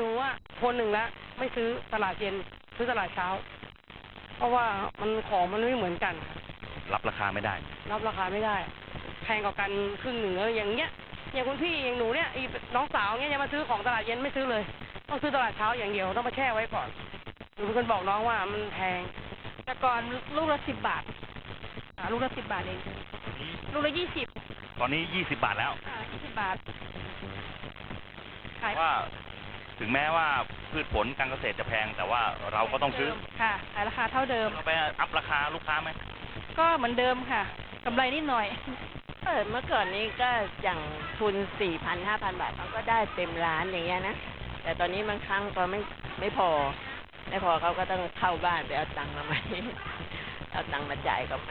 ต้องซื้อแต่หนูอะคนหนึ่งละไม่ซื้อตลาดเย็นซื้อตลาดเช้า เพราะว่ามันของมันไม่เหมือนกัน รับราคาไม่ได้ รับราคาไม่ได้ แพงกว่ากันครึ่งหนึ่งแล้วอย่างเงี้ยอย่างคุณพี่อย่างหนูเนี่ยอีน้องสาวเงี้ยจะมาซื้อของตลาดเย็นไม่ซื้อเลย ต้องซื้อตลาดเช้าอย่างเดียวต้องมาแช่ไว้ก่อนหนูเป็นคนบอกน้องว่ามันแพงแต่ก่อนลูกละสิบบาทอ่าลูกละสิบบาทเองลูกละยี่สิบตอนนี้20บาทแล้วอ่ายี่สิบบาทขายว่า ถึงแม้ว่าพืชผลการเกษตรจะแพง แต่ว่าเราก็ต้องซื้อเดิมค่ะขายราคาเท่าเดิม เราไปอัพราคาลูกค้าไหมก็เหมือนเดิมค่ะกำไรนิดหน่อย เออเมื่อก่อนนี้ก็อย่างทุนสี่พันห้าพันบาทเขาก็ได้เต็มร้านอย่างเงี้ยนะ แต่ตอนนี้บางครั้งพอไม่ไม่พอ ไม่พอเขาก็ต้องเข้าบ้านไปเอาตังค์มาใหม่ เอาตังค์มาจ่ายเขาไป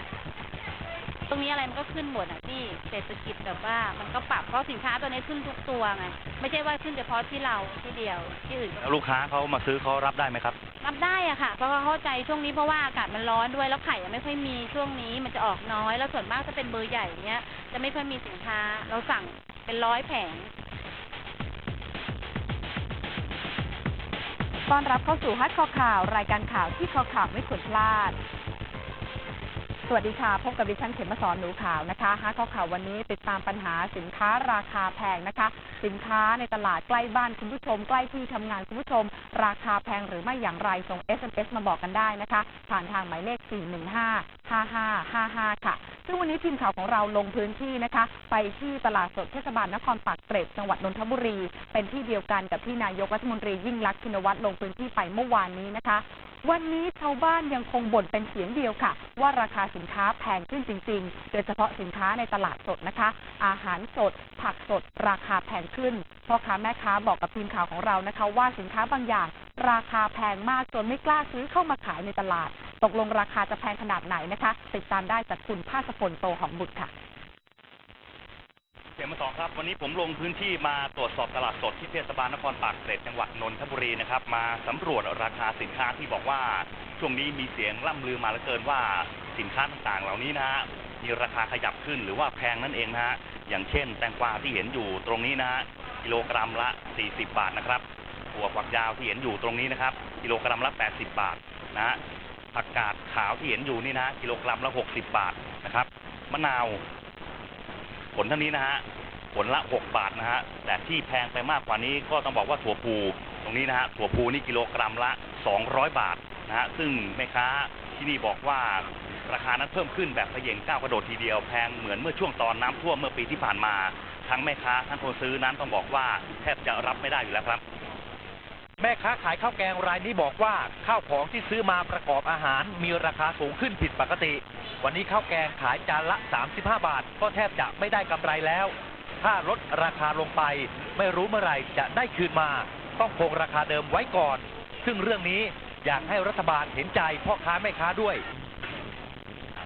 ตรงนี้อะไรมันก็ขึ้นหมดอะพี่เศรษฐกิจแบบว่ามันก็ปรับเพราะสินค้าตัวนี้ขึ้นทุกตัวไงไม่ใช่ว่าขึ้นเฉพาะที่เราที่เดียวที่อื่นก็แล้วลูกค้าเขามาซื้อเขารับได้ไหมครับ รับได้อะค่ะ เพราะเขาเข้าใจช่วงนี้เพราะว่าอากาศมันร้อนด้วยแล้วไข่ยังไม่ค่อยมีช่วงนี้มันจะออกน้อย แล้วส่วนมากถ้าเป็นเบอร์ใหญ่เนี้ยจะไม่ค่อยมีสินค้าเราสั่งเป็นร้อยแผงต้อนรับเข้าสู่ฮัทคอข่าว รายการข่าวที่คอข่าวไม่ควรพลาดส วัสดีค่ะ พบกับดิฉันเขมมาสอนหนูขาวนะคะฮัทคอข่าววันนี้ติดตามปัญหาสินค้าราคาแพงนะคะ สินค้าในตลาดใกล้บ้านคุณผู้ชม ใกล้ที่ทำงานคุณผู้ชม ราคาแพงหรือไม่อย่างไรส่ง SMS มาบอกกันได้นะคะ ผ่านทางหมายเลข 415 5555 ค่ะ ซึ่งวันนี้ทีมข่าวของเราลงพื้นที่นะคะ ไปที่ตลาดสดเทศบาลนครปากเกร็ดจังหวัดนนทบุรี เป็นที่เดียวกันกับที่นายกรัฐมนตรียิ่งลักษณ์ชินวัตรลงพื้นที่ไปเมื่อวานนี้นะคะ วันนี้ชาวบ้านยังคงบ่นเป็นเสียงเดียวค่ะ ว่าราคาสินค้าแพงขึ้นจริง ๆ โดยเฉพาะสินค้าในตลาดสดนะคะ อาหารสด ผักสด ราคาแพงขึ้นพ่อค้าแม่ค้าบอกกับทีมข่าวของเรานะคะ ว่าสินค้าบางอย่าง ราคาแพงมากจนไม่กล้าซื้อเข้ามาขายในตลาด ตกลงราคาจะแพงขนาดไหนนะคะ ติดตามได้จากคุณภาสพลโตหอมบุตรค่ะ เสียงมาสองครับ วันนี้ผมลงพื้นที่มาตรวจสอบตลาดสดที่เทศบาลนครปากเกร็ดจังหวัดนนทบุรีนะครับ มาสำรวจราคาสินค้าที่บอกว่าช่วงนี้มีเสียงล่ำลือมาเหลือเกินว่าสินค้าต่างๆ เหล่านี้นะฮะมีราคาขยับขึ้นหรือว่าแพงนั่นเองนะฮะอย่างเช่น แตงกวาที่เห็นอยู่ตรงนี้นะฮะกิโลกรัมละ 40 บาทนะครับถั่วฝักยาวที่เห็นอยู่ตรงนี้นะครับกิโลกรัมละ 80 บาทนะฮะผักกาดขาวที่เห็นอยู่นี่นะกิโลกรัมละ 60 บาทนะครับมะนาว ผลเท่านี้นะฮะผลละ 6 บาทนะฮะแต่ที่แพงไปมากกว่านี้ก็ต้องบอกว่าถั่วพูตรงนี้นะฮะถั่วพูนี่กิโลกรัมละ 200 บาทนะฮะซึ่งแม่ค้าที่นี่บอกว่าราคานั้นเพิ่มขึ้นแบบเขย่งก้าวกระโดดทีเดียวแพงเหมือนเมื่อช่วงตอนน้ำท่วมเมื่อปีที่ผ่านมา ทั้งแม่ค้าทั้งคนซื้อนั้นต้องบอกว่าแทบจะรับไม่ได้อยู่แล้วครับ แม่ค้าขายข้าวแกงรายนี้บอกว่าข้าวของที่ซื้อมาประกอบอาหารมีราคาสูงขึ้นผิดปกติ วันนี้ข้าวแกงขายจานละ 35 บาท ก็แทบจะไม่ได้กำไรแล้ว ถ้าลดราคาลงไป ไม่รู้เมื่อไหร่จะได้คืนมา ต้องคงราคาเดิมไว้ก่อน ซึ่งเรื่องนี้อยากให้รัฐบาลเห็นใจพ่อค้าแม่ค้าด้วย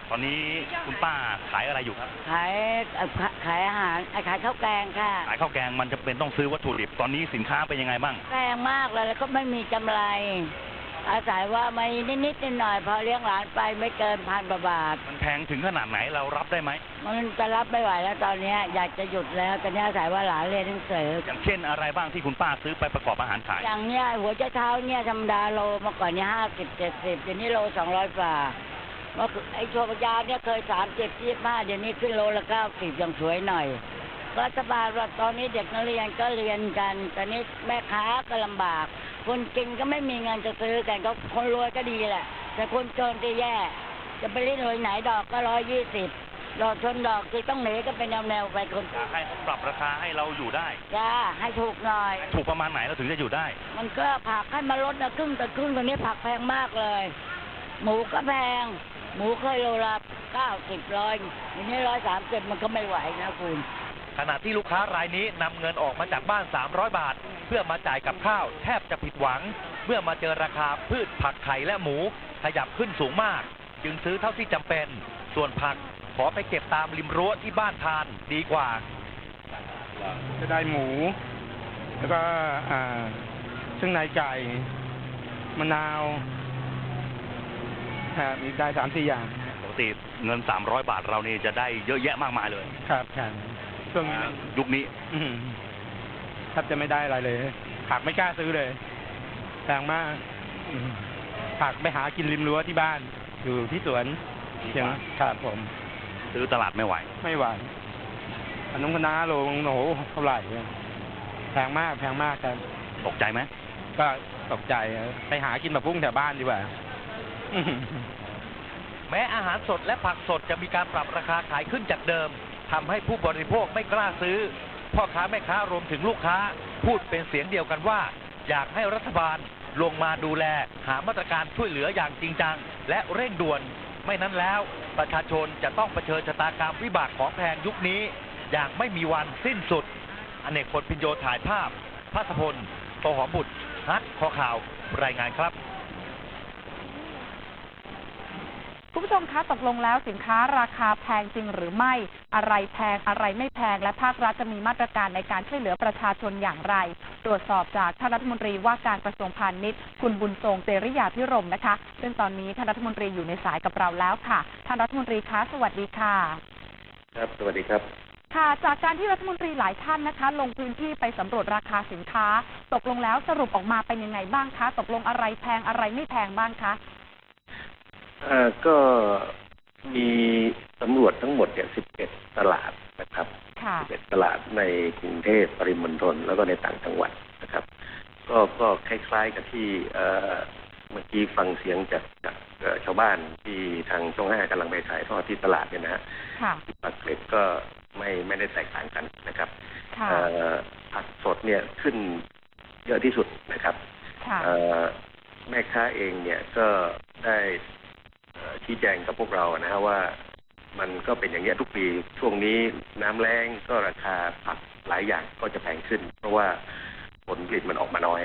ตอนนี้คุณป้าขายอะไรอยู่ครับ ขายเอ่อขายอาหารเอ่อขายข้าวแกงค่ะ ขายข้าวแกงมันจะเป็นต้องซื้อวัตถุดิบ ตอนนี้สินค้าเป็นยังไงบ้าง แพงมากเลยแล้วก็ไม่มีกำไร อาศัยว่าไม่นิดๆหน่อยๆพอเลี้ยงหลานไปไม่เกินพันกว่าบาท มันแพงถึงขนาดไหนเรารับได้ไหม มันจะรับไม่ไหวแล้วตอนเนี้ยอยากจะหยุดแล้วตอนนี้อาศัยว่าหลานเรียนหนังสืออย่างเช่นอะไรบ้างที่คุณป้าซื้อไปประกอบอาหารขาย อย่างเนี้ยหัวใจเท้าเนี่ยธรรมดาโลเมื่อก่อนเนี่ยห้าสิบเจ็ดสิบเดี๋ยวนี้โลสองร้อยกว่า เมื่อไอ้ชัวปยาเนี่ยเคยสามเจ็ดยี่ห้าเดี๋ยวนี้ขึ้นโลละเก้าสิบยังสวยหน่อยรัฐบาลว่าตอนนี้เด็กนักเรียนก็เรียนกัน ตอนนี้แม่ค้าก็ลำบาก คนจริงก็ไม่มีเงินจะซื้อกันก็คนรวยก็ดีแหละ แต่คนจนก็แย่ จะไปเล่นหน่วยไหนดอกก็ร้อยยี่สิบดอกชนดอกคือต้องหนีก็เป็นแนวๆไปคนอยากให้เขาปรับราคาให้เราอยู่ได้จ้าให้ถูกหน่อย ถูกประมาณไหนเราถึงจะอยู่ได้ มันก็ผักให้มาลดนะครึ่งต่อครึ่งตรงนี้ผักแพงมากเลย หมูก็แพง หมูเคยโลละเก้าสิบร้อยทีนี้ร้อยสามสิบมันก็ไม่ไหวนะคุณ ขณะที่ลูกค้ารายนี้นำเงินออกมาจากบ้าน 300 บาท เพื่อมาจ่ายกับข้าวแทบจะผิดหวัง เมื่อมาเจอราคาพืชผักไข่และหมูขยับขึ้นสูงมาก จึงซื้อเท่าที่จำเป็น ส่วนผักขอไปเก็บตามริมรั้วที่บ้านทานดีกว่า จะได้หมู แล้วก็อ่าซึ่งในไก่มะนาว ครับมีได้สามสี่อย่างปกติเงิน 300 บาทเรานี่จะได้เยอะแยะมากมายเลยครับครับช่วงนี้ยุคนี้อืมบจะไม่ได้อะไรเลยผักไม่กล้าซื้อเลยแพงมากอืมผักไปหากินริมรั้วที่บ้าน อยู่ที่สวนอย่างครับผม ซื้อตลาดไม่ไหว ไม่ไหวอันน้องคณะโลงโหเท่าไหร่อะแพงมากแพงมากครับ ตกใจไหมก็ตกใจอะไปหากินแบบพุ่งแถวบ้านดีกว่า แม้อาหารสดและผักสดจะมีการปรับราคาขายขึ้นจากเดิมทำให้ผู้บริโภคไม่กล้าซื้อ พ่อค้าแม่ค้ารวมถึงลูกค้า พูดเป็นเสียงเดียวกันว่า อยากให้รัฐบาลลงมาดูแลหามาตรการช่วยเหลืออย่างจริงจัง และเร่งด่วน ไม่นั้นแล้วประชาชนจะต้องเผชิญชะตากรรมวิบากของแพงยุคนี้ อย่างไม่มีวันสิ้นสุด อเนกพลพินโยถ่ายภาพพัสพลโตหอมบุตรฮักคอข่าวรายงานครับ คุณผู้ชมคะตกลงแล้วสินค้าราคาแพงจริงหรือไม่อะไรแพงอะไรไม่แพง และภาครัฐจะมีมาตรการในการช่วยเหลือประชาชนอย่างไร ตรวจสอบจากท่านรัฐมนตรีว่าการกระทรวงพาณิชย์ คุณบุญทรงเตริยาพิรมนะคะ ซึ่งตอนนี้ท่านรัฐมนตรีอยู่ในสายกับเราแล้วค่ะ ท่านรัฐมนตรีคะสวัสดีค่ะ ครับสวัสดีครับค่ะจากการที่รัฐมนตรีหลายท่านนะคะ ลงพื้นที่ไปสำรวจราคาสินค้า ตกลงแล้วสรุปออกมาเป็นยังไงบ้างคะ ตกลงอะไรแพงอะไรไม่แพงบ้างคะเอ่อก็มีสำรวจทั้งหมดเนี่ย11 ตลาดนะครับ ค่ะ 11 ตลาดในกรุงเทพปริมณฑลแล้วก็ในต่างจังหวัดนะครับ ก็ก็คล้าย ๆกับที่เอ่อเมื่อกี้ฟังเสียงจากจากเอ่อชาวบ้านที่ทางช่องห้ากำลังไปถ่ายทอดที่ตลาดเนี่ยนะฮะค่ะ ที่ปากเกร็ดก็ไม่ไม่ได้แตกต่างกันนะครับค่ะ เอ่อผักสดเนี่ยขึ้นเยอะที่สุดนะครับ ค่ะ เอ่อแม่ค้าเองเนี่ยก็ได้เอ่อ ชี้แจงกับพวกเรานะฮะว่ามันก็เป็นอย่างเงี้ยทุกปี ช่วงนี้น้ำแรงก็ราคาผักหลายอย่างก็จะแพงขึ้น เพราะว่าผลผลิตมันออกมาน้อย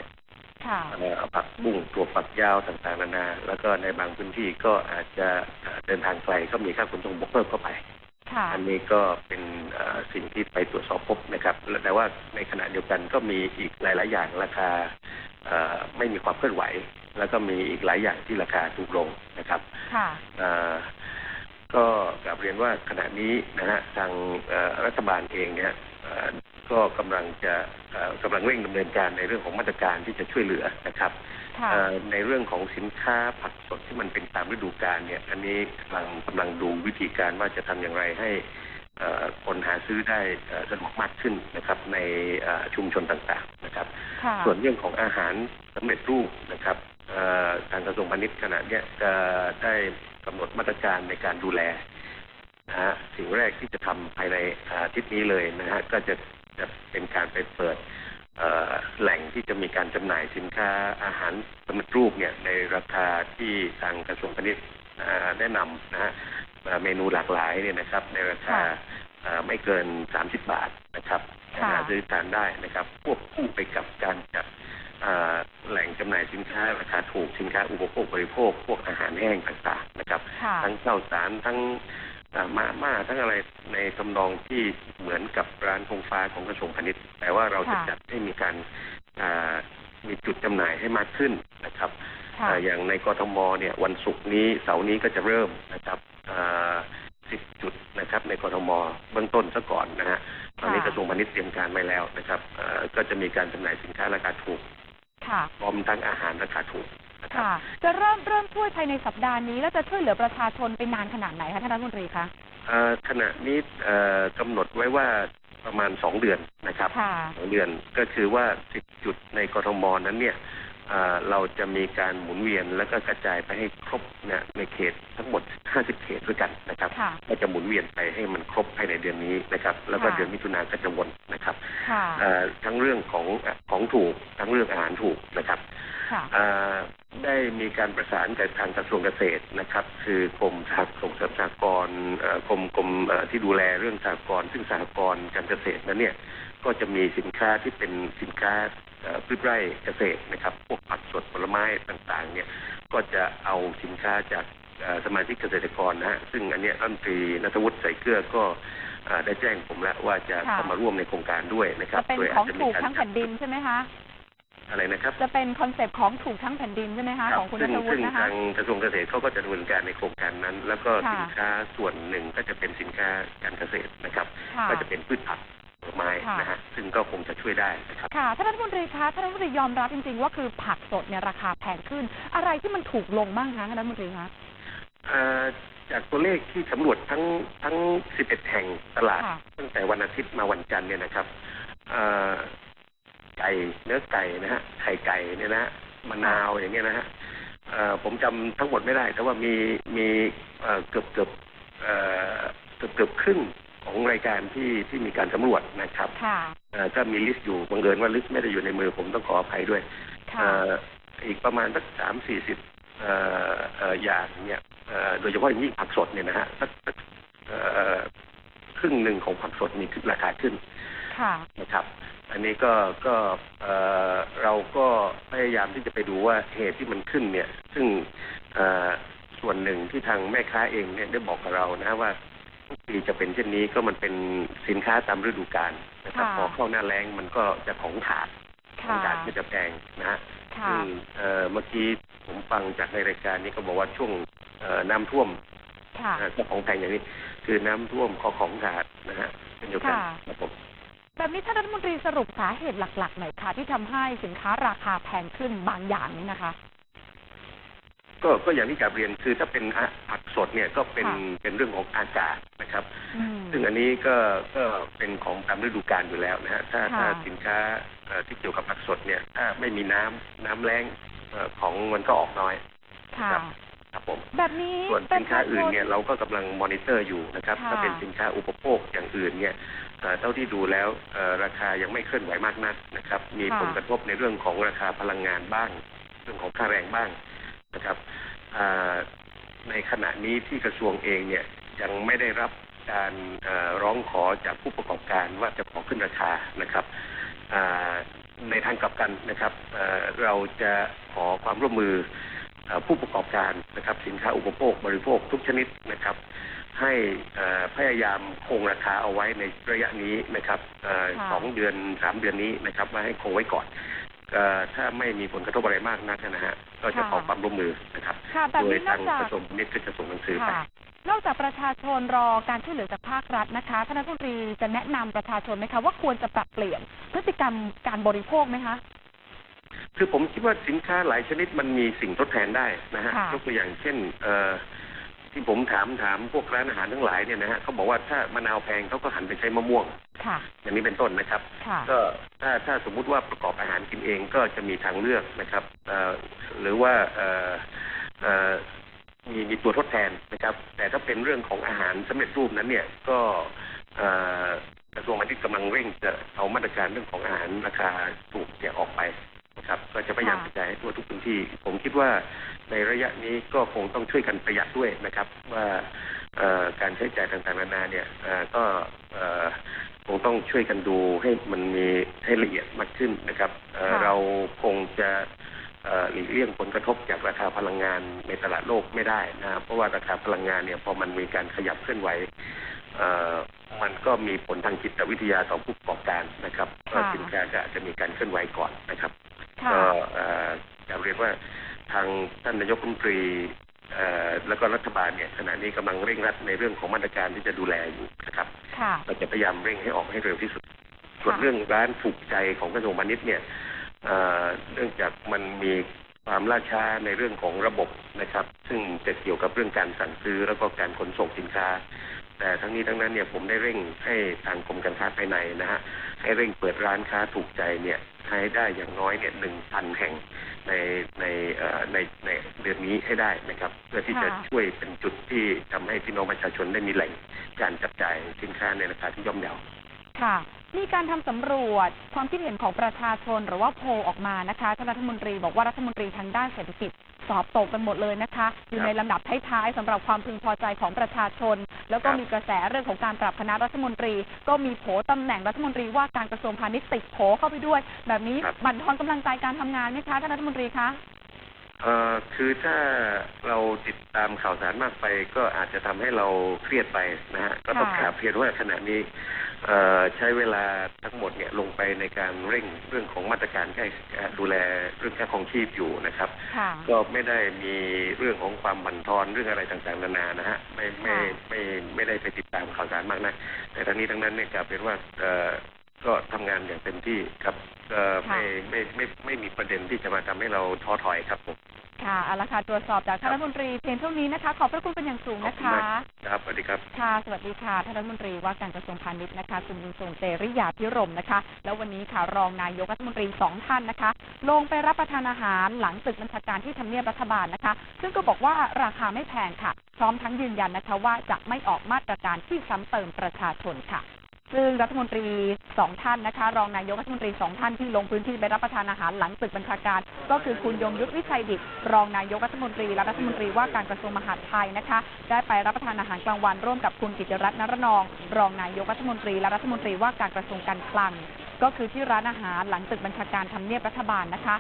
ค่ะเอ่อผักบุ้งตัวฝักยาวต่างๆนานา แล้วก็ในบางพื้นที่ก็อาจจะเอ่อเดินทางไกลก็มีค่าขนส่งบกเพิ่มเข้าไปค่ะอันนี้ก็เป็นเอ่อสิ่งที่ไปตรวจสอบพบนะครับและแต่ว่าในขณะเดียวกันก็มีอีกหลาย ๆ อย่างราคาเอ่อไม่มีความเคลื่อนไหว แล้วก็มีอีกหลายอย่างที่ราคาถูกลงนะครับ ค่ะเอ่อก็กลับเรียนว่าขณะนี้นะฮะทางเอ่อรัฐบาลเองเนี่ยเอ่อก็กำลังจะเอ่อกำลังเร่งดำเนินการในเรื่องของมาตรการที่จะช่วยเหลือนะครับค่ะเอ่อในเรื่องของสินค้าผักสดที่มันเป็นตามฤดูกาลเนี่ย อันนี้กำลังกำลังดูวิธีการว่าจะทำอย่างไรให้เอ่อคนหาซื้อได้เอ่อสะดวกมากขึ้นนะครับ ในเอ่อชุมชนต่างๆนะครับค่ะส่วนเรื่องของอาหารสำเร็จรูปนะครับเอ่อ ทางกระทรวงพาณิชย์ขณะเนี้ยจะได้กำหนดมาตรการในการดูแลนะฮะสิ่งแรกที่จะทำภายในอาทิตย์นี้เลยนะฮะก็จะจะเป็นการไปเปิดเอ่อแหล่งที่จะมีการจำหน่ายสินค้าอาหารสำเร็จรูปเนี่ยในราคาที่ทางกระทรวงพาณิชย์อ่าแนะนำนะฮะเอ่อเมนูหลากหลายเนี่ยนะครับ ในราคาค่ะเอ่อไม่เกิน 30 บาทนะครับค่ะหาซื้อทานได้นะครับควบคู่ไปกับการจัดอ่า แหล่งจำหน่ายสินค้าราคาถูกสินค้าอุปโภคบริโภคพวกอาหารแห้งต่างๆนะครับค่ะทั้งข้าวสารทั้งอ่ามาม่าทั้งอะไรในทำนองที่เหมือนกับร้านคงฟ้าของกระทรวงพาณิชย์ แต่ว่าเราจะค่ะจัดให้มีการอ่ามีจุดจำหน่ายให้มากขึ้นนะครับค่ะอ่าอย่างในกทมเนี่ยวันศุกร์นี้เสาร์นี้ก็จะเริ่มนะครับสิบจุดนะครับ ในกทมเบื้องต้นซะก่อนนะฮะตอนนี้ค่ะกระทรวงพาณิชย์เตรียมการไว้แล้วนะครับอ่าก็จะมีการจำหน่ายสินค้าราคาถูก ค่ะพร้อมทั้งอาหารราคาถูกนะครับค่ะ จะเริ่มเริ่มช่วยภายในสัปดาห์นี้ แล้วจะช่วยเหลือประชาชนไปนานขนาดไหนคะท่านรัฐมนตรีคะเอ่อขณะนี้เอ่อกำหนดไว้ว่าประมาณสองเดือนนะครับค่ะสองเดือนก็คือว่าสิบจุดในกทมนั้นเนี่ย เอ่อเราจะมีการหมุนเวียนแล้วก็กระจายไปให้ครบเนี่ยในเขตทั้งหมด 50 เขตด้วยกันนะครับค่ะก็จะหมุนเวียนไปให้มันครบภายในเดือนนี้นะครับ แล้วก็ค่ะเดือนมิถุนาก็จะวนนะครับค่ะเอ่อทั้งเรื่องของของถูกทั้งเรื่องอาหารถูกนะครับค่ะเอ่อได้มีการประสานกับทางกระทรวงเกษตรนะครับ คือกรมสหส่งเสริมสหกรณ์เอ่อกรมกรมเอ่อที่ดูแลเรื่องสหกรณ์ซึ่งสหกรณ์การเกษตรนั้นเนี่ยก็จะมีสินค้าที่เป็นสินค้าเอ่อ พืชไร่เกษตรนะครับพวกผักสดผลไม้ต่างๆเนี่ยก็จะเอาสินค้าจากเอ่อสมาชิกเกษตรกรนะฮะซึ่งอันเนี้ยรัฐมนตรีนัทวุฒิใส่เกลือก็เอ่อได้แจ้งผมแล้วว่าจะค่ะเข้ามาร่วมในโครงการด้วยนะครับจะเป็นโดยขอาองจจะมีถูกการทั้งแผ่นดินใช่ไหมคะอะไรนะครับจะเป็นคอนเซปต์ของถูกทั้งแผ่นดินใช่ไหมคะรับของคุณซึ่นัทวุซึ่ฒิงนะคะทางกระทรวงเกษตรเขาก็จะดำเนินการในโครงการนั้น แล้วก็ค่ะสินค้าส่วนหนึ่งก็จะเป็นสินค้าการเกษตรนะครับค่ะก็จะเป็นพืชผัก ผลไม้ค่ะ นะฮะซึ่งก็คงจะช่วยได้นะครับ ค่ะท่านรัฐมนตรีคะท่านรัฐมนตรียอมรับจริง ๆ ว่าคือผักสดเนี่ยราคาแพงขึ้น อะไรที่มันถูกลงบ้างคะท่านรัฐมนตรีคะ เอ่อจากตัวเลขที่สำรวจทั้งทั้ง 11 แห่งตลาด ค่ะ ตั้งแต่วันอาทิตย์มาวันจันทร์เนี่ยนะครับเอ่อไก่เนื้อไก่นะฮะไข่ไก่เนี่ยนะฮะมะนาวอย่างเงี้ยนะฮะเอ่อผมจำทั้งหมดไม่ได้ แต่ว่ามีมีเอ่อเกือบเกือบเอ่อเกือบเกือบครึ่ง ของรายการที่ที่มีการสำรวจนะครับค่ะเอ่อก็มีลิสต์อยู่บังเอิญว่าลิสต์ไม่ได้อยู่ในมือผมต้องขออภัยด้วยค่ะเอ่ออีกประมาณสักสามสี่สิบเอ่อเอ่ออย่างเนี่ยเอ่อโดยเฉพาะอย่างยิ่งผักสดเนี่ยนะฮะสักสักเอ่อครึ่งหนึ่งของผักสดมีราคาขึ้นค่ะนะครับ อันนี้ก็ก็เอ่อเราก็พยายามที่จะไปดูว่าเหตุที่มันขึ้นเนี่ย ซึ่งเอ่อส่วนหนึ่งที่ทางแม่ค้าเองเนี่ยได้บอกกับเรานะฮะว่า ทุกปีจะเป็นเช่นนี้ก็มันเป็นสินค้าตามฤดูกาลนะครับค่ะพอเข้าหน้าแล้งมันก็จะของขาดของค่ะขาดก็จะแพงนะฮะค่ะซึ่งเอ่อเมื่อกี้ผมฟังจากในรายการนี้ก็บอกว่าช่วงเอ่อน้ำท่วมค่ะเอ่อเจ้าของแพงอย่างนี้ คือน้ำท่วมขอของขาดนะฮะเป็นเดียวกันค่ะครับผมแบบนี้ท่านรัฐมนตรีสรุปสาเหตุหลักๆหน่อยค่ะที่ทำให้สินค้าราคาแพงขึ้นบางอย่างนี้นะคะ ก็ก็อย่างที่กลับเรียนคือถ้าเป็นอะผักสดเนี่ยก็เป็นค่ะเป็นเรื่องของอากาศนะครับอืมซึ่งอันนี้ก็ก็เป็นของตามฤดูกาลอยู่แล้วนะฮะถ้าค่ะถ้าสินค้าเอ่อที่เกี่ยวกับผักสดเนี่ยถ้าไม่มีน้ำน้ำแรงเอ่อของมันก็ออกน้อยค่ะครับครับผมแบบนี้ส่วนสินค้าอื่นเนี่ยประชชเราก็กำลังมอนิเตอร์อยู่นะครับค่ะถ้าเป็นสินค้าอุปโภคอย่างอื่นเนี่ยเอ่อเท่าที่ดูแล้วเอ่อราคายังไม่เคลื่อนไหวมากนักนะครับ มีค่ะผลกระทบในเรื่องของราคาพลังงานบ้าง เรื่องของค่าแรงบ้าง นะครับอ่าในขณะนี้ที่กระทรวงเองเนี่ยยังไม่ได้รับการเอ่อร้องขอจากผู้ประกอบการว่าจะขอขึ้นราคานะครับอ่าในทางกลับกันนะครับเอ่อเราจะขอความร่วมมือเอ่อผู้ประกอบการนะครับสินค้าอุปโภคบริโภคทุกชนิดนะครับ ให้เอ่อพยายามคงราคาเอาไว้ในระยะนี้นะครับเอ่อค่ะสองเดือนสามเดือนนี้นะครับว่าให้คงไว้ก่อนเอ่อ ถ้าไม่มีผลกระทบอะไรมากนักนะฮะก็จะค่ะขอความร่วมมือนะครับค่ะแบบโดยนี้นทาองกจากกระทรวงพาณิชย์ก็จะส่งหนังสือไป ค่ะ นอกจากประชาชนรอการช่วยเหลือจากภาครัฐนะคะท่านรัฐมนตรีจะแนะนำประชาชนไหมคะว่าควรจะปรับเปลี่ยนพฤติกรรมการบริโภคไหมคะ คือผมคิดว่าสินค้าหลายชนิดมันมีสิ่งทดแทนได้นะฮะค่ะ ยกตัวอย่างเช่นเอ่อ ที่ผมถามถามพวกร้านอาหารทั้งหลายเนี่ยนะฮะเขาบอกว่าถ้ามะนาวแพงเขาก็หันไปใช้มะม่วงค่ะ อย่างนี้เป็นต้นนะครับค่ะก็ถ้าถ้าสมมุติว่าประกอบอาหารกินเองก็จะมีทางเลือกนะครับเอ่อหรือว่าเอ่อเอ่อมีมีตัวทดแทนนะครับ แต่ถ้าเป็นเรื่องของอาหารสำเร็จรูปนั้นเนี่ยก็เอ่อกระทรวงพาณิชย์กำลังเร่งจะเอามาตรการเรื่องของอาหารราคาถูกเนี่ยออกไปนะครับ ก็จะพยายามกค่ะระจายให้ทั่วทุกพื้นที่ ผมคิดว่า ในระยะนี้ก็คงต้องช่วยกันประหยัดด้วยนะครับ ว่าเอ่อการใช้จ่ายต่างๆนานาเนี่ยเอ่อก็เอ่อคงต้องช่วยกันดูให้มันมีให้ละเอียดมากขึ้นนะครับเอ่อค่ะเราคงจะเอ่อหลีกเลี่ยงผลกระทบจากราคาพลังงานในตลาดโลกไม่ได้นะครับเพราะว่าราคาพลังงานเนี่ยพอมันมีการขยับเคลื่อนไหวเอ่อมันก็มีผลทางจิตวิทยาต่อผู้ประกอบการนะครับก็ค่ะสินค้าก็อาจจะมีการเคลื่อนไหวก่อนนะครับค่ะก็เอ่อจะเรียนว่า ทางท่านนายกรัฐมนตรีเอ่อแล้วก็รัฐบาลเนี่ยขณะนี้กำลังเร่งรัดในเรื่องของมาตรการที่จะดูแลอยู่นะครับค่ะเราจะพยายามเร่งให้ออกให้เร็วที่สุด ส่วนเรื่องร้านถูกใจของกระทรวงพาณิชย์เนี่ยเอ่อเนื่องจากมันมีความล่าช้าในเรื่องของระบบนะครับ ซึ่งจะเกี่ยวกับเรื่องการสั่งซื้อแล้วก็การขนส่งสินค้า แต่ทั้งนี้ทั้งนั้นเนี่ยผมได้เร่งให้ทางกรมการค้าภายในนะฮะให้เร่งเปิดร้านค้าถูกใจเนี่ยให้ได้อย่างน้อยเนี่ยหนึ่งพันแห่งในในเอ่อในในเดือนนี้ให้ได้นะครับ เพื่อที่จะค่ะช่วยเป็นจุดที่ทำให้พี่น้องประชาชนได้มีแหล่งการจับจ่ายสินค้าในราคาที่ย่อมเยาค่ะ มีการทำสำรวจความคิดเห็นของประชาชนหรือว่าโพลออกมานะคะท่านรัฐมนตรีบอกว่ารัฐมนตรีทางด้านเศรษฐกิจสอบตกกันหมดเลยนะคะ อยู่ในลำดับท้ายๆสำหรับความพึงพอใจของประชาชน แล้วก็ครับมีกระแสเรื่องของการปรับคณะรัฐมนตรี ก็มีโผตำแหน่งรัฐมนตรีว่าการกระทรวงพาณิชย์ติดโผเข้าไปด้วย แบบนี้บั่นทอนกำลังใจการทำงานไหมคะท่านรัฐมนตรีคะ เอ่อคือถ้าเราติดตามข่าวสารมากไป ก็อาจจะทำให้เราเครียดไปนะฮะก็ต้องค่ะ กราบเรียนว่าขณะนี้เอ่อใช้เวลาทั้งหมดเนี่ยลงไปในการเร่งเรื่องของมาตรการแก้ดูแลเรื่องค่าครองชีพอยู่นะครับ ค่ะ ก็ไม่ได้มีเรื่องของความบั่นทอนเรื่องอะไรต่างๆนานานะฮะไม่ไม่ค่ะ ไม่ไม่ได้ไปติดตามข่าวสารมากนะแต่ทั้งนี้ทั้งนั้นเนี่ยกลับเป็นว่าเอ่อ ก็ทำงานอย่างเต็มที่ครับเอ่อไม่ไม่ไม่ไม่มีประเด็นที่จะมาทำให้เราท้อถอยครับผมค่ะเอาละค่ะตรวจสอบจากท่านรัฐมนตรีเพียงเท่านี้นะคะ ขอบพระคุณเป็นอย่างสูงขอบนะคุณคะมากครับ สวัสดีครับ ค่ะ สวัสดีค่ะ ท่านรัฐมนตรีว่าการกระทรวงพาณิชย์นะคะ คุณบุญทรงเตริยาพิรมนะคะ แล้ววันนี้ค่ะรองนายกรัฐมนตรีสองท่านนะคะ ลงไปรับประทานอาหารหลังตึกบัญชาการที่ทำเนียบรัฐบาลนะคะ ซึ่งก็บอกว่าราคาไม่แพงค่ะ พร้อมทั้งยืนยันนะคะว่าจะไม่ออกมาตรการที่ซ้ำเติมประชาชนค่ะ ซึ่งรัฐมนตรีสองท่านนะคะ รองนายกรัฐมนตรีสองท่านที่ลงพื้นที่ไปรับประทานอาหารหลังตึกบัญชาการ ก็คือคุณยงยุทธวิชัยดิตรองนายกรัฐมนตรีและรัฐมนตรีว่าการกระทรวงมหาดไทยนะคะ ได้ไปรับประทานอาหารกลางวันร่วมกับคุณกิติรัตน์นรนอง รองนายกรัฐมนตรีและรัฐมนตรีว่าการกระทรวงการคลัง ก็คือที่ร้านอาหารหลังตึกบัญชาการทำเนียบรัฐบาลนะคะ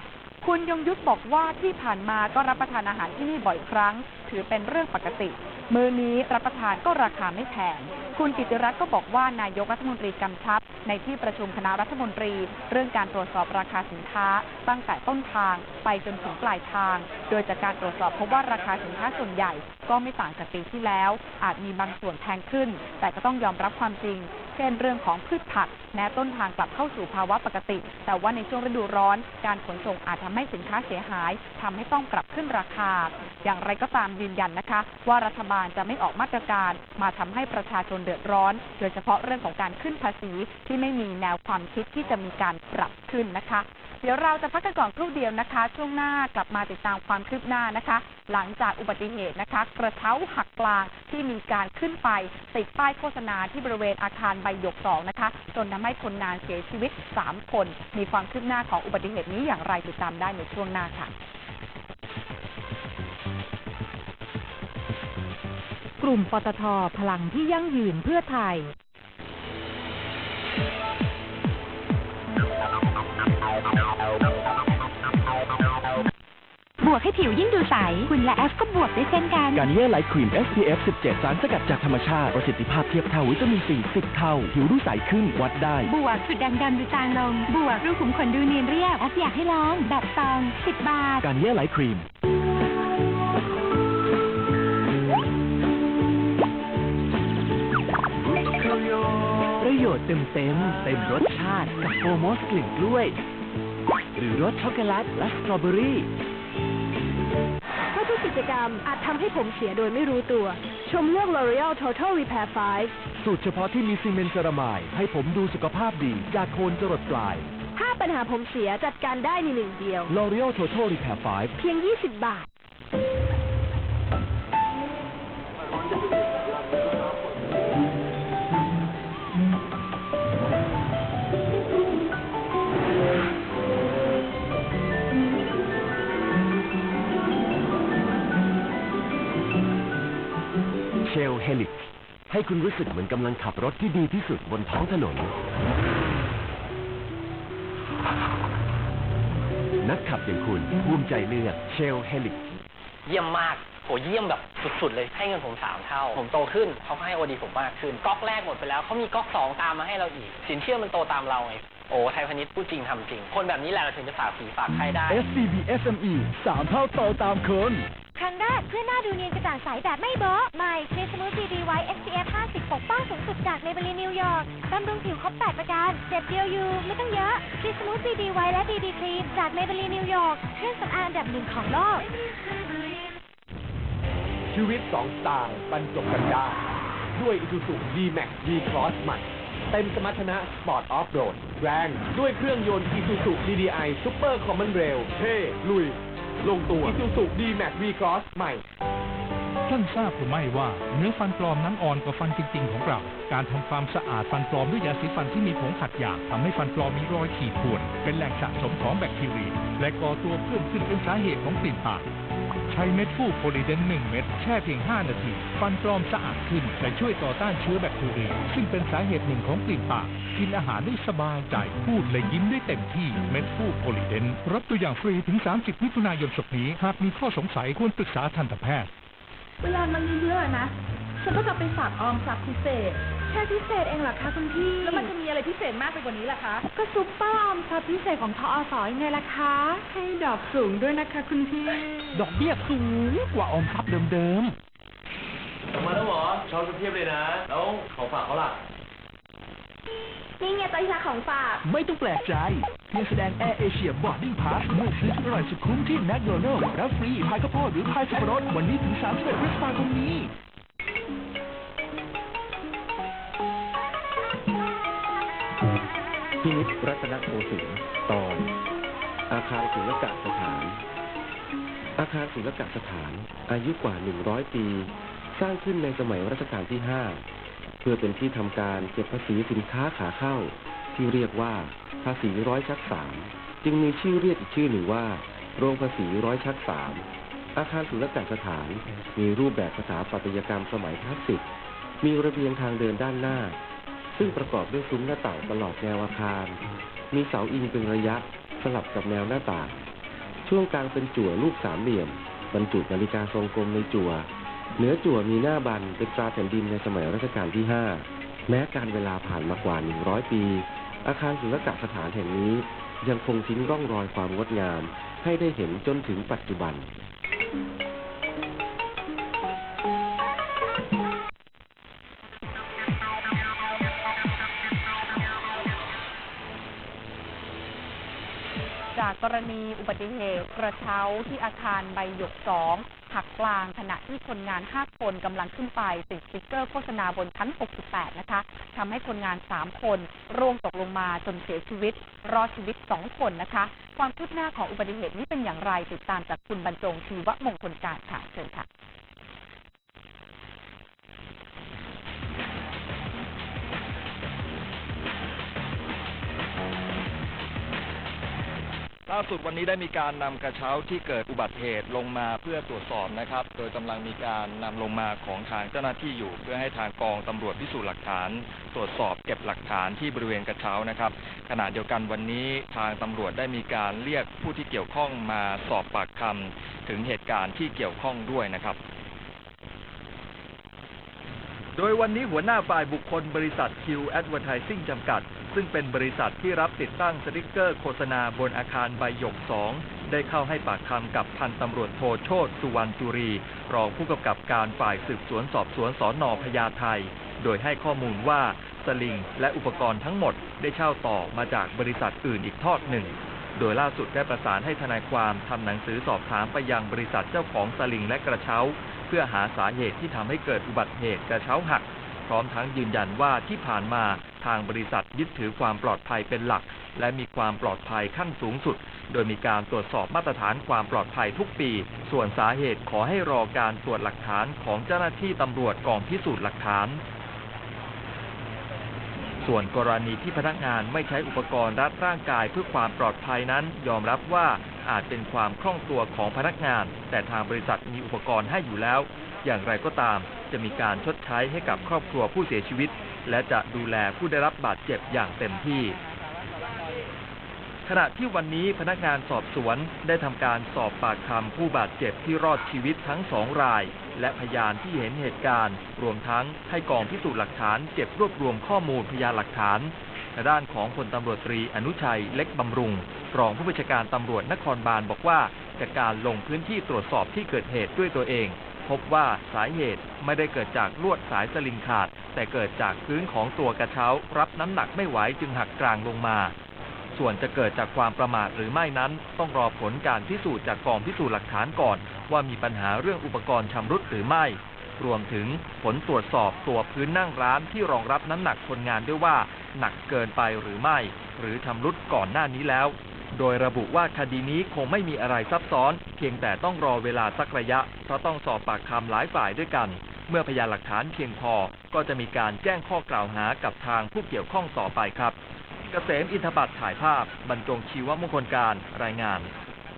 คุณยงยุทธบอกว่าที่ผ่านมาก็รับประทานอาหารที่นี่บ่อยครั้ง ถือเป็นเรื่องปกติ มื้อนี้รับประทานก็ราคาไม่แพง คุณกิติรัตน์ก็บอกว่านายกรัฐมนตรีกำชับ ในที่ประชุมคณะรัฐมนตรี เรื่องการตรวจสอบราคาสินค้า ตั้งแต่ต้นทางไปจนถึงปลายทาง โดยจากการตรวจสอบพบว่าราคาสินค้าส่วนใหญ่ ก็ไม่ต่างจากปีที่แล้ว อาจมีบางส่วนแพงขึ้น แต่ก็ต้องยอมรับความจริงเช่นเรื่องของพืชผักแม้ต้นทางกลับเข้าสู่ภาวะปกติ แต่ว่าในช่วงฤดูร้อน การขนส่งอาจทำให้สินค้าเสียหายทำให้ต้องปรับขึ้นราคา อย่างไรก็ตามยืนยันนะคะ ว่ารัฐบาลจะไม่ออกมาตรการมาทำให้ประชาชนเดือดร้อน โดยเฉพาะเรื่องของการขึ้นภาษีที่ไม่มีแนวความคิดที่จะมีการปรับขึ้นนะคะ เดี๋ยวเราจะพักกันก่อนครู่เดียวนะคะ ช่วงหน้ากลับมาติดตามความคืบหน้านะคะ หลังจากอุบัติเหตุนะคะ กระเช้าหักกลางที่มีการขึ้นไปติดป้ายโฆษณาที่บริเวณอาคารใบหยกสองนะคะ จนทำให้คนงานเสียชีวิต 3 คน มีความคืบหน้าของอุบัติเหตุนี้อย่างไรติดตามได้ในช่วงหน้าค่ะ กลุ่มปตทพลังที่ยั่งยืนเพื่อไทย บวกให้ผิวยิ่งดูใส คุณและแอฟก็บวกได้เช่นกัน การเย่ไลท์ครีม SPF 17 สารสกัดจากธรรมชาติ ประสิทธิภาพเทียบเท่าวิตามินซี10 เท่า ผิวดูใสขึ้นวัดได้ บวกจุดด่างดำดูจางลง บวกรูขุมขนดูเนียนเรียบ แอฟอยากให้ลองแบบซอง 10 บาท การเย่ไลท์ครีม ชน์เต็มเต็มๆเต็มรสชาติกับโฟมอสกลิ่นกล้วย หรือรสช็อกโกแลตและสตรอเบอรี่เพราะทุกกิจกรรมอาจทำให้ผมเสียโดยไม่รู้ตัว ชมเลือก L'Oreal Total Repair 5 สูตรเฉพาะที่มีซีเมนต์เซรามายให้ผมดูสุขภาพดีจากโคนจรดปลายถ้าปัญหาผมเสียจัดการได้ในหนึ่งเดียว L'Oreal Total Repair 5 เพียง 20 บาท ลเฮลิก ให้คุณรู้สึกเหมือนกำลังขับรถที่ดีที่สุดบนท้องถนน นักขับอย่างคุณภูมิใจเลือกเชลเฮลิก เยี่ยมมากโหเยี่ยมแบบสุดๆเลย ให้เงินผมสามเท่า ผมโตขึ้นเขาก็ให้โอดีผมมากขึ้น ก๊อกแรกหมดไปแล้วเขามีก๊อกสองตามมาให้เราอีก สินเชื่อมันโตตามเราไง โอ้ไทยพาณิชย์พูดจริงทำจริง คนแบบนี้แหละเราถึงจะฝากผีฝากใครได้ SCB SME สามเท่าโตตามคน ครั้งแรกเพื่อหน้าดูเนียนกระจ่างใสแบบไม่โบ๊ะใหม่ครีมสมูทซีดีไวท์ SPF 50 ปกป้องสูงสุดจากเมเบลีนนิวยอร์กบำรุงผิวครบ8ประการเจ็บเดียวอยู่ ไม่ต้องเยอะครีมสมูทซีดีไวท์และดีดีครีมจากเมเบลีนนิวยอร์กเครื่องสำอางอันดับหนึ่งของโลก ชีวิตสองสไตล์บรรจบกันได้ด้วย Isuzu D-Max V-Cross ใหม่เต็มสมรรถนะสปอร์ตออฟโรดแรงด้วยเครื่องยนต์ Isuzu DDI Super Common Rail เท่ลุย ลงตัวอิซูซูดีแม็กวีครอสใหม่ ท่านทราบหรือไม่ว่าเนื้อฟันปลอมนั้นอ่อนกว่าฟันจริง ๆ ของเรา การทำความสะอาดฟันปลอมด้วยยาสีฟันที่มีผงขัดหยาบทำให้ฟันปลอมมีรอยขีดข่วน เป็นแหล่งสะสมของแบคทีเรีย และก่อตัวเพิ่มขึ้นเป็นสาเหตุของกลิ่นปาก ใช้เม็ดฟูโพลีเดน1เม็ดแช่เพียง 5 นาที ฟันปลอมสะอาดขึ้นและช่วยต่อต้านเชื้อแบคทีเรีย ซึ่งเป็นสาเหตุหนึ่งของกลิ่นปาก กินอาหารได้สบายใจ พูดและยิ้มได้เต็มที่เม็ดฟูโพลีเดนรับตัวอย่างฟรีถึง 30มิถุนายนศกนี้ หากมีข้อสงสัยควรปรึกษาทันตแพทย์ เวลามันเยอะๆนะ ฉันก็จะไปฝากออมทรัพย์พิเศษ แค่พิเศษเองเหรอคะคุณพี่ แล้วมันจะมีอะไรพิเศษมากไปกว่านี้ล่ะคะ ก็ซุปเปอร์ออมทรัพย์พิเศษของทอสยังไงล่ะคะ ให้ดอกสูงด้วยนะคะ คุณพี่ ดอกเบี้ยสูงกว่าออมทรัพย์เดิมมาแล้วหรอช้อนกันเพียบเลยนะ แล้วของฝากเขาล่ะ นี่ไงตัวที่ของฝากๆไม่ต้องแปลกใจเพียงแสดงแอร์เอเชียบอร์ดดิ้งพาสเมื่อซื้อสุดอร่อยสุดคุ้มที่แมคโดนัลล์รับฟรีพายข้าวโพดหรือพายสับปะรดวันนี้ถึง 31พฤษภาคมนี้ พินิจรัตนโกสินทร์ตอน อาคารศิลปสถาน อาคารศิลปสถาน อายุกว่า 100 ปี สร้างขึ้นในสมัยรัชกาลที่ 5 เพื่อเป็นที่ทำการเก็บภาษีสินค้าขาเข้า ที่เรียกว่าภาษีร้อยชักสามจึงมีชื่อเรียกอีกชื่อหนึ่งว่า โรงภาษีร้อยชักสามอาคารศิลปสถาน มีรูปแบบสถาปัตยกรรมสมัยคลาสสิกมีระเบียงทางเดินด้านหน้า ซึ่งประกอบด้วยซุ้มหน้าต่างตลอดแนวอาคาร มีเสาอิงเป็นระยะสลับกับแนวหน้าต่าง ช่วงกลางเป็นจั่วรูปสามเหลี่ยม บรรจุนาฬิกาทรงกลมในจั่ว เหนือจั่วมีหน้าบันเป็นตราแผ่นดินในสมัยรัชกาลที่ 5 แม้การเวลาผ่านมากว่า 100 ปี อาคารศิลปสถานแห่งนี้ ยังคงทิ้งร่องรอยความงดงาม ให้ได้เห็นจนถึงปัจจุบัน กรณีอุบัติเหตุกระเช้าที่อาคารใบหยกสองหักกลางขณะที่คนงาน 5 คนกำลังขึ้นไปติดสติ๊กเกอร์โฆษณาบนชั้น 68 นะคะทำให้คนงาน 3 คนร่วงตกลงมาจนเสียชีวิต รอดชีวิต 2 คนนะคะ ความคืบหน้าของอุบัติเหตุนี้เป็นอย่างไรติดตามจากคุณบรรจงชีวมงคลการค่ะเชิญค่ะาสุดวันนี้ได้มีการนำกระเช้าที่เกิดอุบัติเหตุลงมาเพื่อตรวจสอบนะครับ โดยกำลังมีการนำลงมาของทางเจ้าหน้าที่อยู่ เพื่อให้ทางกองตำรวจพิสูจน์หลักฐาน ตรวจสอบเก็บหลักฐานที่บริเวณกระเช้านะครับ ขณะเดียวกันวันนี้ทางตำรวจได้มีการเรียกผู้ที่เกี่ยวข้องมาสอบปากคำถึงเหตุการณ์ที่เกี่ยวข้องด้วยนะครับโดยวันนี้หัวหน้าฝ่ายบุคคลบริษัท Q Advertising จำกัด ซึ่งเป็นบริษัทที่รับติดตั้งสติกเกอร์โฆษณาบนอาคารใบหยก2ได้เข้าให้ปากคำกับพันตำรวจโทโชตสุวรรณจุรี รองผู้กำกับการฝ่ายสืบสวนสอบสวนสอนอพญาไทโดยให้ข้อมูลว่าสลิงและอุปกรณ์ทั้งหมดได้เช่าต่อมาจากบริษัทอื่นอีกทอดหนึ่ง โดยล่าสุดได้ประสานให้ทนายความทำหนังสือสอบถามไปยังบริษัทเจ้าของสลิงและกระเช้า เพื่อหาสาเหตุที่ทำให้เกิดอุบัติเหตุกระเช้าหัก ร้อมทั้งยืนยันว่าที่ผ่านมาทางบริษัทยึดถือความปลอดภัยเป็นหลัก และมีความปลอดภัยขั้นสูงสุด โดยมีการตรวจสอบมาตรฐานความปลอดภัยทุกปี ส่วนสาเหตุขอให้รอการตรวจหลักฐานของเจ้าหน้าที่ตำรวจกองพิสูจน์หลักฐานส่วนกรณีที่พนักงานไม่ใช้อุปกรณ์รัดร่างกายเพื่อความปลอดภัยนั้น ยอมรับว่าอาจเป็นความคล่องตัวของพนักงาน แต่ทางบริษัทมีอุปกรณ์ให้อยู่แล้ว อย่างไรก็ตาม จะมีการชดใช้ให้กับครอบครัวผู้เสียชีวิต และจะดูแลผู้ได้รับบาดเจ็บอย่างเต็มที่ ขณะที่วันนี้พนักงานสอบสวนได้ทำการสอบปากคำผู้บาดเจ็บที่รอดชีวิตทั้งสองราย และพยานที่เห็นเหตุการณ์ รวมทั้งให้กองพิสูจน์หลักฐานเก็บรวบรวมข้อมูลพยานหลักฐานด้านของพลตำรวจตรีอนุชัยเล็กบำรุง รองผู้บัญชาการตำรวจนครบาลบอกว่าจากการลงพื้นที่ตรวจสอบที่เกิดเหตุด้วยตัวเอง พบว่าสาเหตุไม่ได้เกิดจากลวดสายสลิงขาด แต่เกิดจากพื้นของตัวกระเช้า รับน้ำหนักไม่ไหวจึงหักกลางลงมา ส่วนจะเกิดจากความประมาทหรือไม่นั้น ต้องรอผลการพิสูจน์จากกองพิสูจน์หลักฐานก่อน ว่ามีปัญหาเรื่องอุปกรณ์ชำรุดหรือไม่ รวมถึงผลตรวจสอบตัวพื้นนั่งร้านที่รองรับน้ำหนักคนงานด้วยว่า หนักเกินไปหรือไม่ หรือชำรุดก่อนหน้านี้แล้ว โดยระบุว่าคดีนี้คงไม่มีอะไรซับซ้อน เพียงแต่ต้องรอเวลาสักระยะ เพราะต้องสอบปากคำหลายฝ่ายด้วยกัน เมื่อพยานหลักฐานเพียงพอ ก็จะมีการแจ้งข้อกล่าวหากับทางผู้เกี่ยวข้องต่อไปครับเกษมอินทบัตถ่ายภาพ บรรจงชีวมงคลการรายงาน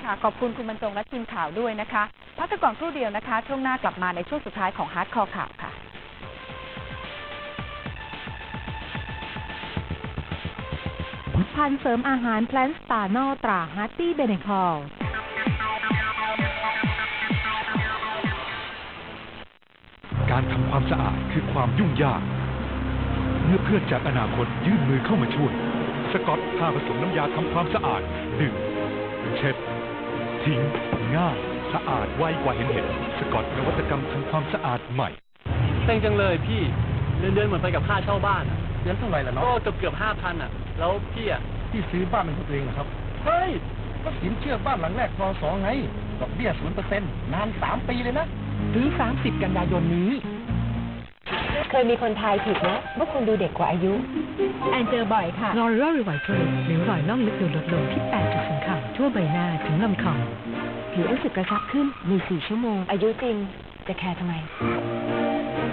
ค่ะ ขอบคุณคุณบรรจงและทีมข่าวด้วยนะคะ พักกันก่อนครู่เดียวนะคะ ช่วงหน้ากลับมาในช่วงสุดท้ายของฮาร์ดคอร์ข่าวค่ะ พันธุ์เสริมอาหารแพลนสตาร์นอตราฮาร์ตี้เบเนคอลการทำความสะอาดคือความยุ่งยาก เมื่อเพื่อนจากอนาคตยื่นมือเข้ามาช่วย สกอตผ้าผสมน้ำยาทำความสะอาดดึงเช็ดทิ้งง่ายสะอาดไวกว่าเห็นเห็นสกอตนวัตกรรมทำความสะอาดใหม่เซ็งจังเลยพี่เดือนเดือนเหมือนไปกับค่าเช่าบ้านอะเดือนเท่าไหร่ล่ะเนาะก็เกือบเกือบห้าพันอะ แล้วพี่อะที่ซื้อบ้านเป็นของตัวเองเหรอครับ เฮ้ย ก็สินเชื่อบ้านหลังแรกรอสองไง ดอกเบี้ยศูนย์เปอร์เซ็นต์นานสามปีเลยนะถึง30กันยายนนี้ เคยมีคนทายผิดนะว่าคุณดูเด็กกว่าอายุ แอนเจอบ่อยค่ะ L'Oreal Revitalift ริ้วรอยล่องลึกดูลดลงที่8จุดสำคัญทั่วใบหน้าถึงลำคอผิวรู้สึกกระชับขึ้นมี4ชั่วโมง อายุจริง จะแคร์ทำไม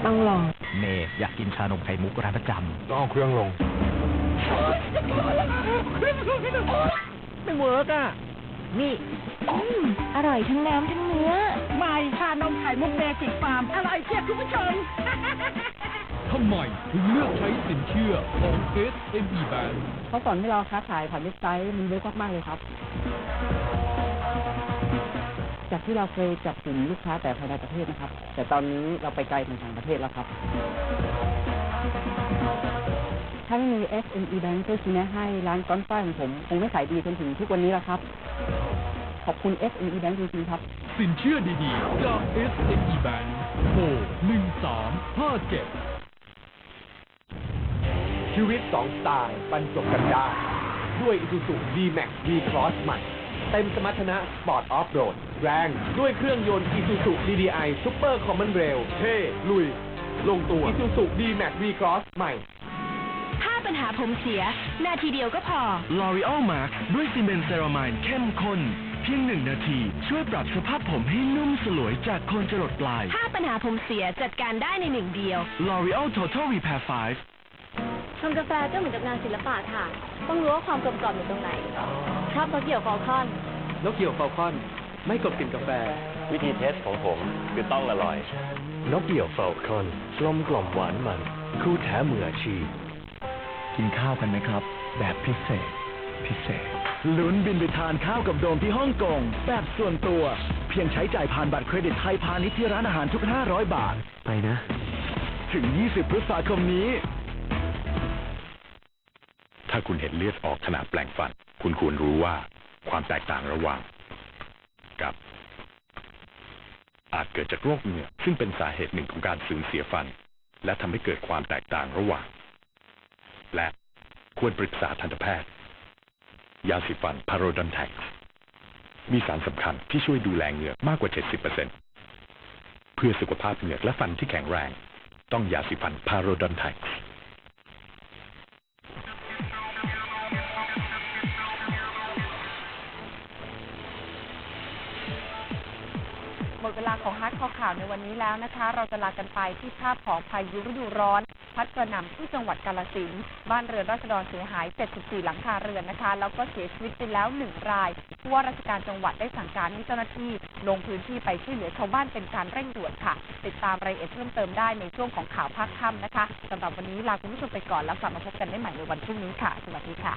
ต้องลอง เมย์อยากกินชานมไข่มุกร้านประจำต้องเอาเครื่องลง ไม่เวิร์กอะ นี่อร่อยทั้งน้ำทั้งเนื้อ ใหม่ชานมไข่มุกเมจิกฟาร์มอร่อยเชียบคุณผู้ชม ทำไมถึงเลือกใช้สินเชื่อของ SME Bank เขาสอนให้เราค้าขายผ่านเว็บไซต์มันเวิร์กมากๆเลยครับ จากที่เราเคยจับกลุ่มลูกค้าแต่ภายในประเทศนะครับ แต่ตอนนี้เราไปไกลถึงต่างประเทศแล้วครับ ถ้าไม่มี SME Bank ช่วยชี้แนะให้ร้านก้อนฝ้ายของผม คงไม่ขายดีจนถึงทุกวันนี้แล้วครับ ขอบคุณ SME Bank จริงๆครับ สินเชื่อดีๆจาก SME Bank โทร1357 ชีวิตสองสไตล์บรรจบกันได้ ด้วย Isuzu D-Max V-Cross ใหม่เต็มสมรรถนะสปอร์ตออฟโรดแรงด้วยเครื่องยนต์ Isuzu DDI Super Common Rail เท่ลุย ลงตัว Isuzu D-Max V-Cross ใหม่ถ้า ปัญหาผมเสีย นาทีเดียวก็พอ L'Oreal Max ด้วยซีเมนต์เซรามายเข้มข้น เพียงหนึ่งนาที ช่วยปรับสภาพผมให้นุ่มสลวยจากโคนจรดปลาย ถ้าปัญหาผมเสียจัดการได้ในหนึ่งเดียว L'Oreal Total Repair 5ทำกาแฟก็เหมือนกับงานศิลปะค่ะ ต้องรู้ว่าความกลมกล่อมอยู่ตรงไหนชอบรสเกี่ยวฟอลคอนนกเกี่ยวฟอลคอน ไม่กลบกลิ่นกาแฟ วิธีเทสของผมคือต้องอร่อยนกเดี่ยวเฟลคอนกลมกล่อมหวานมัน คู่แท้มืออาชีพ กินข้าวกันไหมครับ แบบพิเศษ พิเศษลุ้นบินไปทานข้าวกับโดมที่ฮ่องกง แบบส่วนตัว เพียงใช้จ่ายผ่านบัตรเครดิตไทยพาณิชย์ที่ร้านอาหารทุก 500 บาท ไปนะ ถึง 20 พฤษภาคมนี้ ถ้าคุณเห็นเลือดออกขณะแปลงฟัน คุณควรรู้ว่าความแตกต่างระหว่างกับ อาจเกิดจากโรคเหงือกซึ่งเป็นสาเหตุหนึ่งของการสูญเสียฟัน และทำให้เกิดความแตกต่างระหว่าง และควรปรึกษาทันตแพทย์ ยาสีฟันพาโรดอนแท็กมีสารสำคัญที่ช่วยดูแลเหงือกมากกว่า 70%เพื่อสุขภาพเหงือกและฟันที่แข็งแรง ต้องยาสีฟันพาโรดอนแท็ก ดเวลาของฮาร์ดคอข่าวในวันนี้แล้วนะคะ เราจะลากันไปที่ภาพของพายุฤดูร้อน พัดกระหน่ำที่จังหวัดกาลสินธุ์บ้านเรือนราษฎรเสียหาย 74 หลังคาเรือนนะคะ แล้วก็เสียชีวิตไปแล้วหนึ่งรายผู้ว่าราชการจังหวัดได้สั่งการให้เจ้าหน้าที่ ลงพื้นที่ไปช่วยเหลือชาวบ้านเป็นการเร่งด่วนค่ะ ติดตามรายละเอียดเพิ่มเติมได้ในช่วงของข่าวภาคค่ำนะคะสำหรับวันนี้ลาคุณผู้ชมไปก่อนแล้วกลับมาพบกันได้ใหม่ในวันพรุ่งนี้ค่ะ สวัสดีค่ะ